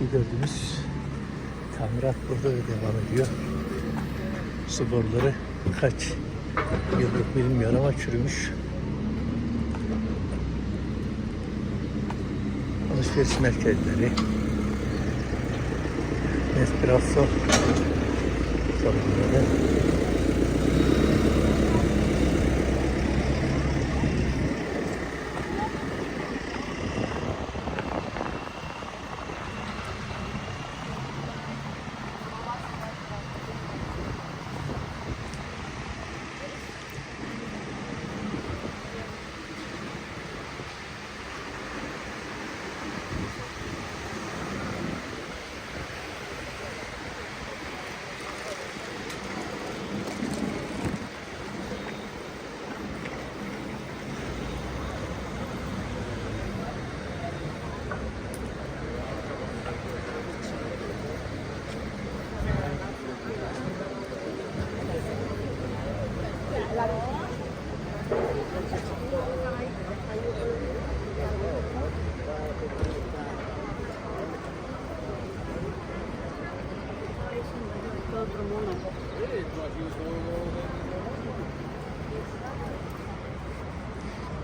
Önceki gördüğümüz tamirat burada da devam ediyor. Su boruları kaç yıllık bilinmiyor ama çürümüş. Alışveriş merkezleri, Nespresso salonları.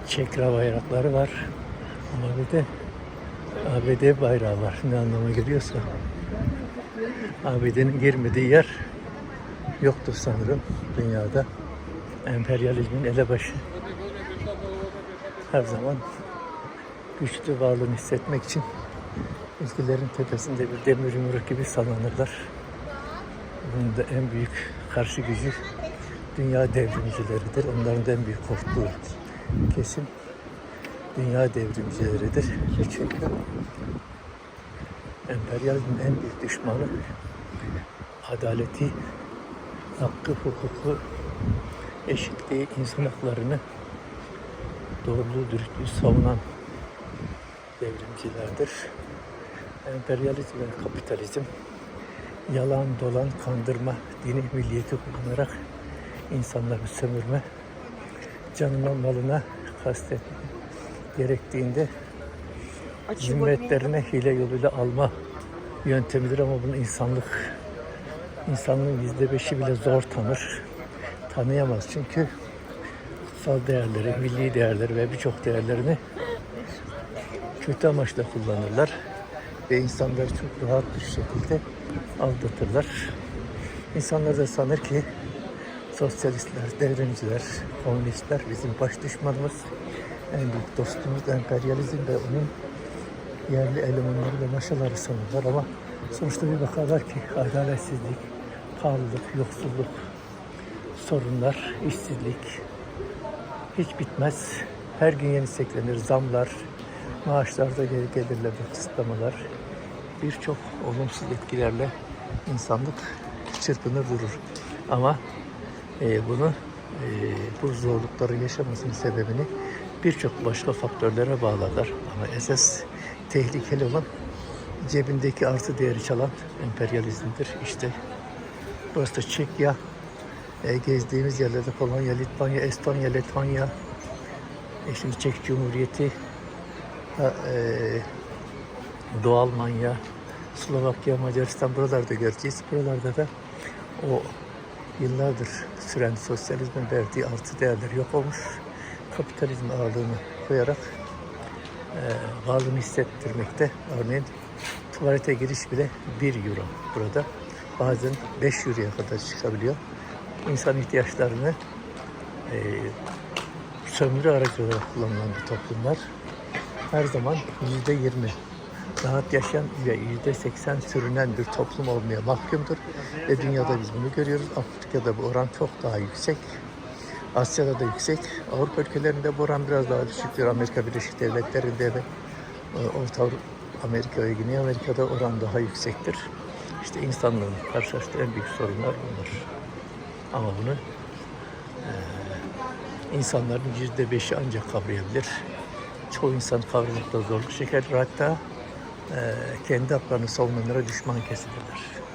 Çekra bayrakları var. Ama bir de ABD bayrağı var. Ne anlama geliyorsa. ABD'nin girmediği yer yoktur sanırım dünyada. Emperyalizmin elebaşı her zaman güçlü varlığını hissetmek için ülkelerin tepesinde bir demir yumruk gibi sallanırlar. Bunun da en büyük karşı gücü dünya devrimcileridir. Onların da en büyük korktuğu kesim dünya devrimcileridir. Çünkü emperyalizmin en büyük düşmanı adaleti, hakkı, hukuku, eşitliği, insan haklarını doğruluğu, dürüstlüğü savunan devrimcilerdir. Emperyalizm ve kapitalizm yalan, dolan, kandırma, dini milliyeti kullanarak insanları sömürme, canına malına kastetme gerektiğinde zimmetlerine hile yoluyla alma yöntemidir ama bunu insanlık insanlığın yüzde beşi bile zor tanır. Tanıyamaz çünkü kutsal değerleri, milli değerleri ve birçok değerlerini kötü amaçla kullanırlar ve insanları çok rahat bir şekilde aldatırlar. İnsanlar da sanır ki sosyalistler, devrimciler, komünistler bizim baş düşmanımız, en büyük dostumuz emperyalizm ve onun yerli elemanları ve maşaları sanırlar ama sonuçta bir bakarlar ki adaletsizlik, pahalılık, yoksulluk, sorunlar, işsizlik hiç bitmez. Her gün yeni seklenir, zamlar, maaşlarda geri gelirler ve kısıtlamalar birçok olumsuz etkilerle insanlık çırpınır durur. Ama e, bunu e, bu zorlukları yaşamasının sebebini birçok başka faktörlere bağlarlar. Ama esas tehlikeli olan cebindeki artı değeri çalan emperyalizmdir. İşte burası da Çekya, e, gezdiğimiz yerlerde Polonya, Litvanya, Estonya, Letonya, e, şimdi Çek Cumhuriyeti, e, Doğu Almanya, Slovakya, Macaristan buralarda göreceğiz. Buralarda da o yıllardır süren sosyalizmin verdiği artı değerler yok olmuş. Kapitalizm ağırlığını koyarak e, varlığını hissettirmekte. Örneğin tuvalete giriş bile 1 euro burada. Bazen 5 euroya kadar çıkabiliyor. İnsan ihtiyaçlarını e, sömürü aracı olarak kullanılan bir toplumlar her zaman yüzde yirmi rahat yaşayan ve yüzde seksen sürünen bir toplum olmaya mahkumdur. Ve dünyada biz bunu görüyoruz. Afrika'da bu oran çok daha yüksek. Asya'da da yüksek. Avrupa ülkelerinde bu oran biraz daha düşüktür. Amerika Birleşik Devletleri'nde ve e, Orta Amerika ve Güney Amerika'da oran daha yüksektir. İşte insanlığın karşılaştığı en büyük sorunlar bunlar. Ama bunu e, insanların yüzde beşi ancak kavrayabilir. Çoğu insan kavramakta zorluk çeker ve hatta e, kendi haklarını savunanlara düşman kesilirler.